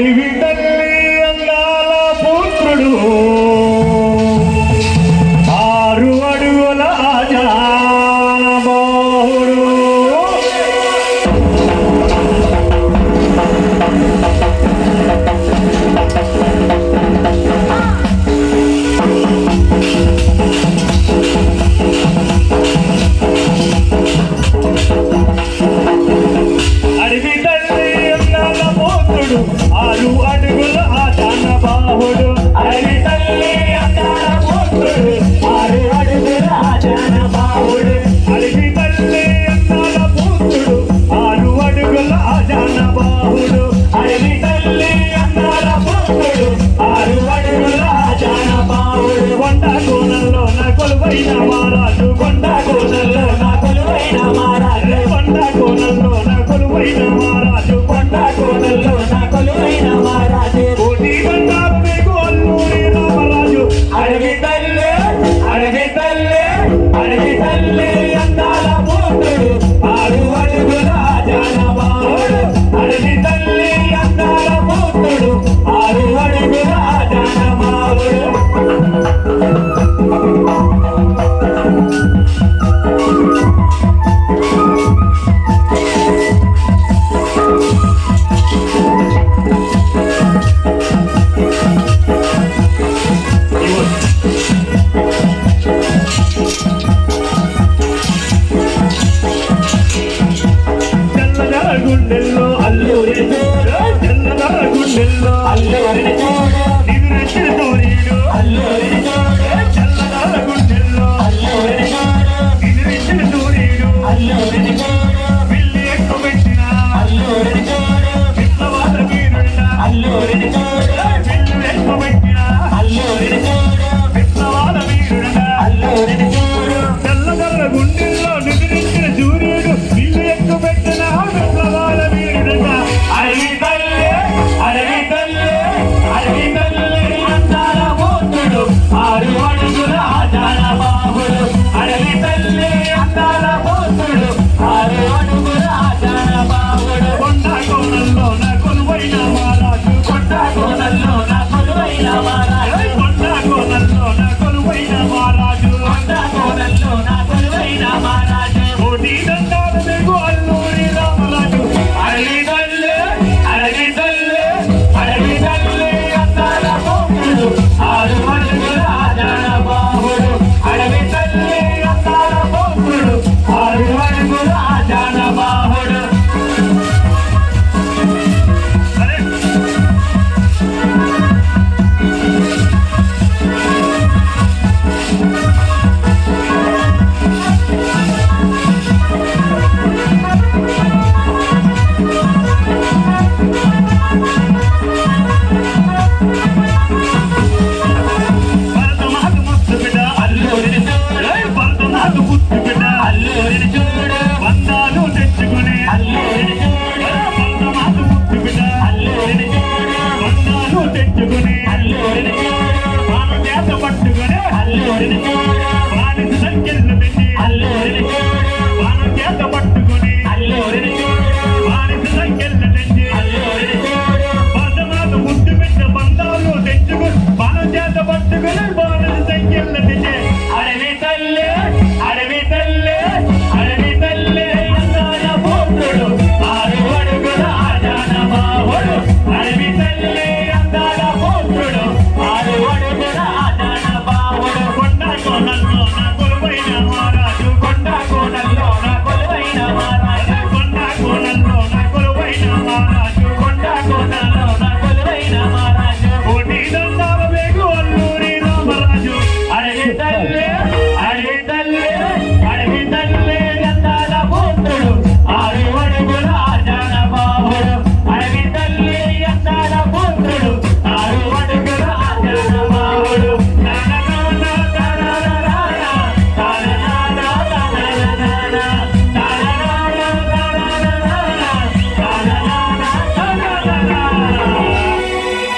TV. కోణంలో నా కొలువైన మహారాజు కొండ కోణంలో నా గుండెల్లో అల్లరి తోడు నిదురెచ్చిన తోరీడు అల్లరి తోడు చల్లదాల గుండెల్లో అల్లరి తోడు నిదురెచ్చిన తోరీడు అల్లరి Yahweh.